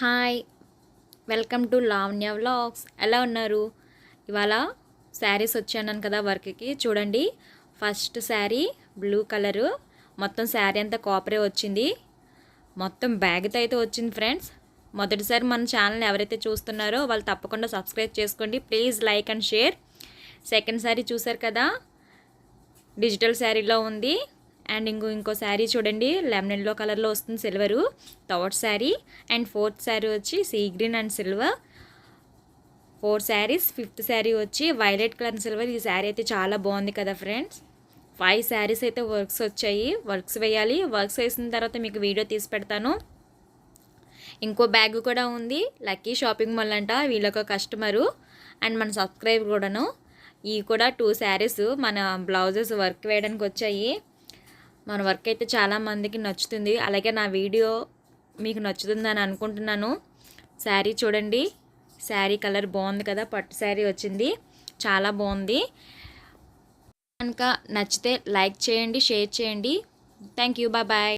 Hi welcome to Lavanya vlogs. ఎలా ఉన్నారు? ఇవాళ శారీస్ వచ్చాను కదా వర్క్కి. చూడండి ఫస్ట్ శారీ బ్లూ కలరు. మొత్తం శారీ అంతా కాపరే వచ్చింది. మొత్తం బ్యాగ్తో అయితే వచ్చింది ఫ్రెండ్స్. మొదటిసారి మన ఛానల్ ఎవరైతే చూస్తున్నారో వాళ్ళు తప్పకుండా సబ్స్క్రైబ్ చేసుకోండి. Please like and share. Second sari చూసారు కదా డిజిటల్ శారీలో ఉంది. అండ్ ఇంకో ఇంకో శారీ చూడండి. లెమన్ ఎల్లో కలర్లో వస్తుంది silver. Third sari. And fourth sari వచ్చి sea green and silver four saris fifth sari వచ్చి వైలెట్ కలర్ సిల్వర్ ఈ శారీ అయితే చాలా బాగుంది కదా ఫ్రెండ్స్ ఫైవ్ శారీస్ అయితే వర్క్స్ వచ్చాయి. వర్క్స్ వేయాలి. వర్క్స్ వేసిన తర్వాత మీకు వీడియో తీసి పెడతాను. ఇంకో బ్యాగ్ కూడా ఉంది. లక్కీ షాపింగ్ మాల్ అంట. వీళ్ళొక కస్టమరు అండ్ మన సబ్స్క్రైబర్ కూడాను. ఈ కూడా టూ శారీస్ మన బ్లౌజెస్ వర్క్ వేయడానికి వచ్చాయి. మన వర్క్ అయితే చాలా మందికి నచ్చుతుంది. అలాగే నా వీడియో మీకు నచ్చుతుందని అనుకుంటున్నాను. శారీ చూడండి. శారీ కలర్ బాగుంది కదా పట్టు శారీ వచ్చింది. చాలా బాగుంది. కనుక నచ్చితే లైక్ చేయండి షేర్ చేయండి. Thank you bye